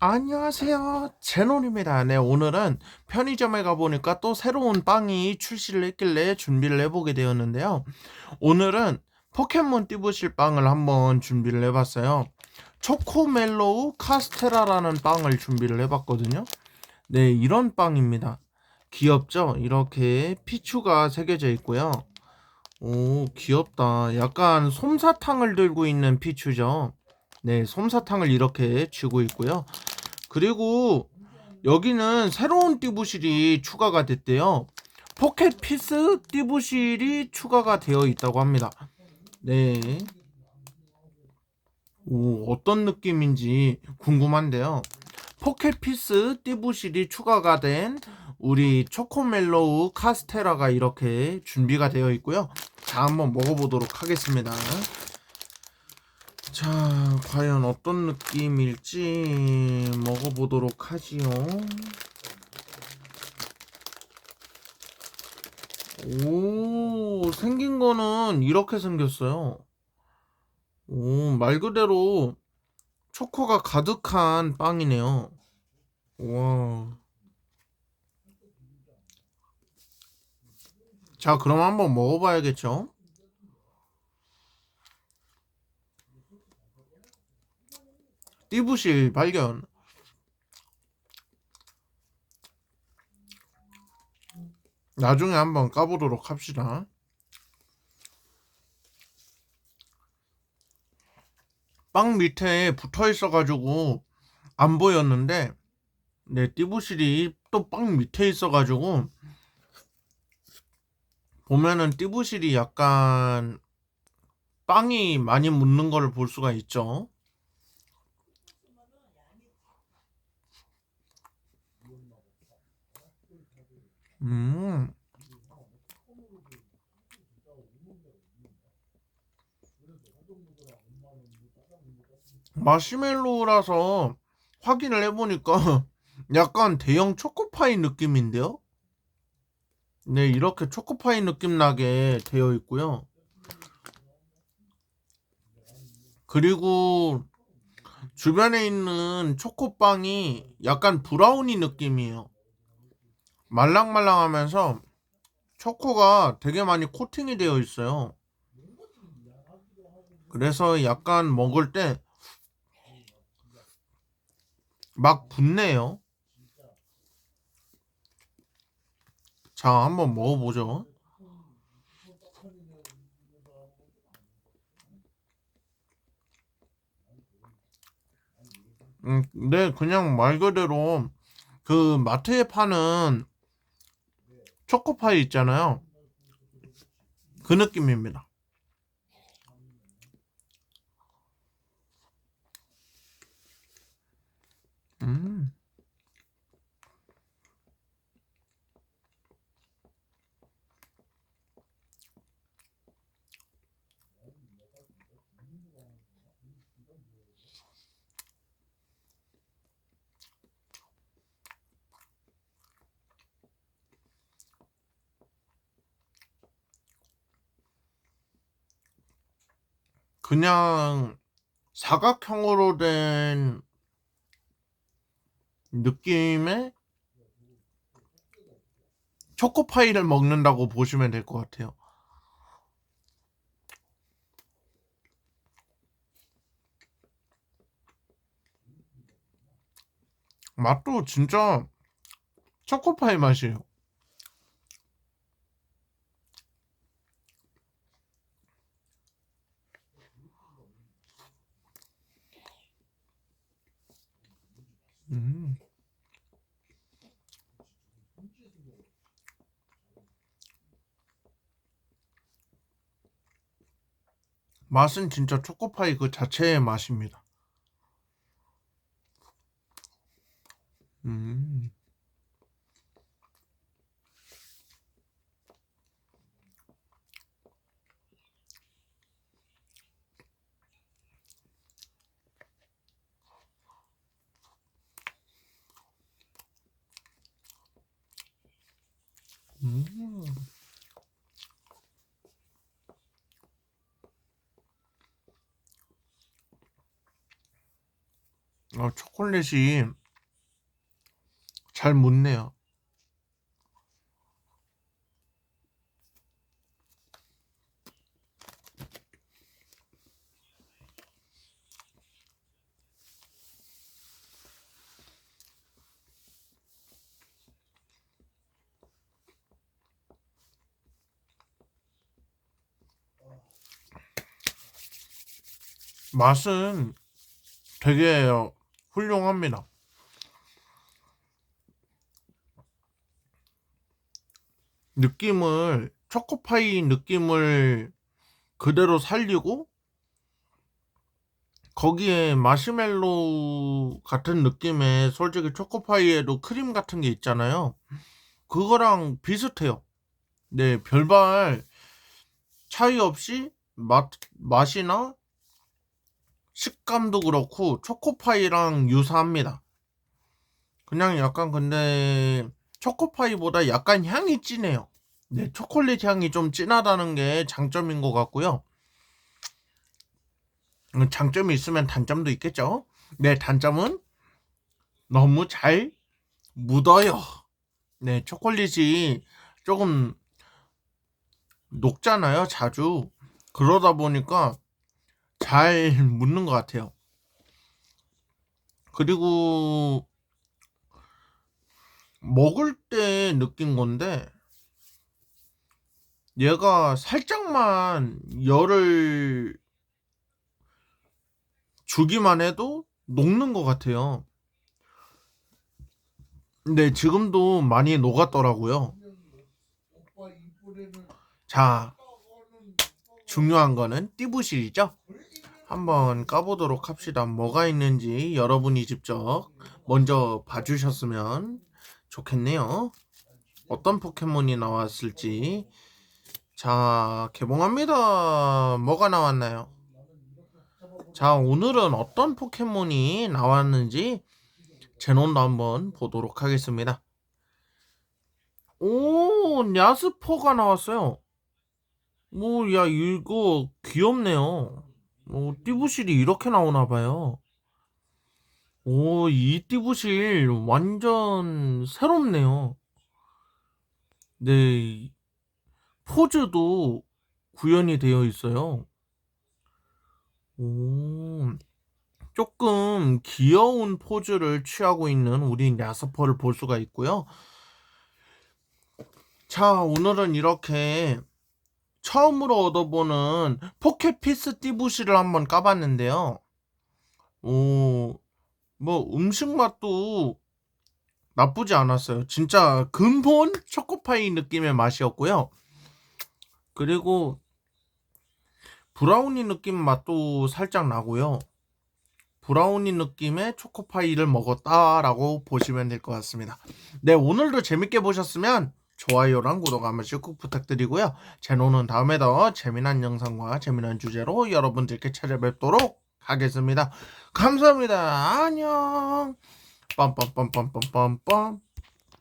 안녕하세요. 제논입니다. 네, 오늘은 편의점에 가보니까 또 새로운 빵이 출시를 했길래 준비를 해보게 되었는데요. 오늘은 포켓몬 띠부실 빵을 한번 준비를 해봤어요. 초코멜로우 카스테라라는 빵을 준비를 해봤거든요. 네, 이런 빵입니다. 귀엽죠? 이렇게 피추가 새겨져 있고요. 오, 귀엽다. 약간 솜사탕을 들고 있는 피추죠. 네, 솜사탕을 이렇게 쥐고 있고요. 그리고 여기는 새로운 띠부실이 추가가 됐대요. 포켓 피스 띠부실이 추가가 되어 있다고 합니다. 네. 오, 어떤 느낌인지 궁금한데요. 포켓 피스 띠부실이 추가가 된 우리 초코멜로우 카스테라가 이렇게 준비가 되어 있고요. 자, 한번 먹어보도록 하겠습니다. 자, 과연 어떤 느낌일지 먹어보도록 하지요. 오, 생긴 거는 이렇게 생겼어요. 오, 말 그대로 초코가 가득한 빵이네요. 와. 자, 그럼 한번 먹어봐야겠죠? 띠부실 발견. 나중에 한번 까보도록 합시다. 빵 밑에 붙어 있어가지고 안 보였는데, 네, 띠부실이 또 빵 밑에 있어가지고, 보면은 띠부실이 약간 빵이 많이 묻는 걸볼 수가 있죠. 음. 마시멜로우라서 확인을 해보니까 약간 대형 초코파이 느낌인데요? 네, 이렇게 초코파이 느낌 나게 되어 있고요. 그리고 주변에 있는 초코빵이 약간 브라우니 느낌이에요. 말랑말랑하면서 초코가 되게 많이 코팅이 되어 있어요. 그래서 약간 먹을 때 막 붙네요. 자, 한번 먹어보죠. 음, 네, 그냥 말 그대로 그 마트에 파는 초코파이 있잖아요. 그 느낌입니다. 음. 그냥 사각형으로 된 느낌의 초코파이를 먹는다고 보시면 될 것 같아요. 맛도 진짜 초코파이 맛이에요. 음. 맛은 진짜 초코파이 그 자체의 맛입니다. 음. 음. 어, 초콜릿이 잘 묻네요. 맛은 되게 훌륭합니다. 느낌을 초코파이 느낌을 그대로 살리고 거기에 마시멜로우 같은 느낌의 솔직히 초코파이에도 크림 같은 게 있잖아요. 그거랑 비슷해요. 네, 별발 차이 없이 맛, 맛이나 식감도 그렇고 초코파이랑 유사합니다. 그냥 약간 근데 초코파이보다 약간 향이 진해요. 네, 초콜릿 향이 좀 진하다는 게 장점인 것 같고요. 음, 장점이 있으면 단점도 있겠죠. 네, 단점은 너무 잘 묻어요. 네, 초콜릿이 조금 녹잖아요, 자주. 그러다 보니까 잘 묻는 것 같아요. 그리고 먹을 때 느낀 건데 얘가 살짝만 열을 주기만 해도 녹는 것 같아요. 근데 지금도 많이 녹았더라고요. 자, 중요한 거는 띠부실이죠. 한번 까보도록 합시다. 뭐가 있는지 여러분이 직접 먼저 봐주셨으면 좋겠네요. 어떤 포켓몬이 나왔을지. 자, 개봉합니다. 뭐가 나왔나요? 자, 오늘은 어떤 포켓몬이 나왔는지 제논도 한번 보도록 하겠습니다. 오, 야스포가 나왔어요. 뭐, 야, 이거 귀엽네요. 오, 띠부실이 이렇게 나오나 봐요. 오, 이 띠부실 완전 새롭네요. 네, 포즈도 구현이 되어 있어요. 오, 조금 귀여운 포즈를 취하고 있는 우리 야스퍼를 볼 수가 있고요. 자, 오늘은 이렇게 처음으로 얻어보는 포켓 피스 띠부시를 한번 까봤는데요. 오, 뭐 음식 맛도 나쁘지 않았어요. 진짜 근본 초코파이 느낌의 맛이었고요. 그리고 브라우니 느낌 맛도 살짝 나고요. 브라우니 느낌의 초코파이를 먹었다라고 보시면 될 것 같습니다. 네, 오늘도 재밌게 보셨으면 좋아요랑 구독 한 번씩 꼭 부탁드리고요. 제노는 다음에 더 재미난 영상과 재미난 주제로 여러분들께 찾아뵙도록 하겠습니다. 감사합니다. 안녕. 빰빰빰빰빰빰빰